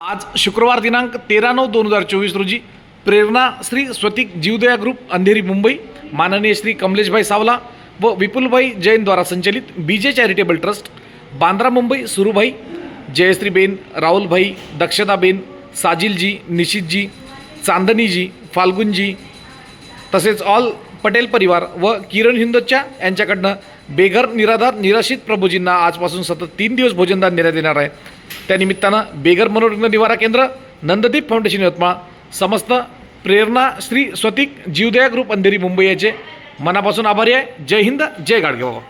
आज शुक्रवार दिनांक तेरा नऊ दोन हजार चोवीस रोजी प्रेरणा श्री स्वतिक जीवदया ग्रुप अंधेरी मुंबई माननीय श्री कमलेशभाई सावला व विपुलभाई जैनद्वारा संचलित B J charitable trust Bandra Mumbai Surubhai Jayshreeben Rahulbhai Dakshataben Sajilji Nishitji Chandniji Falgunji तसेच ऑल पटेल परिवार व किरण हिंदोच्या यांच्याकडनं बेघर निराधार निराशित प्रभूजींना आजपासून सतत तीन दिवस भोजनदान देण्यात येणार आहे. त्यानिमित्तानं बेघर मनोरंजन निवारा केंद्र नंददीप फाउंडेशन यवतमाळ समस्त प्रेरणा श्री स्वतिक जीवदया ग्रुप अंधेरी मुंबई याचे मनापासून आभारी आहे. जय हिंद जय गाडगे बाबा.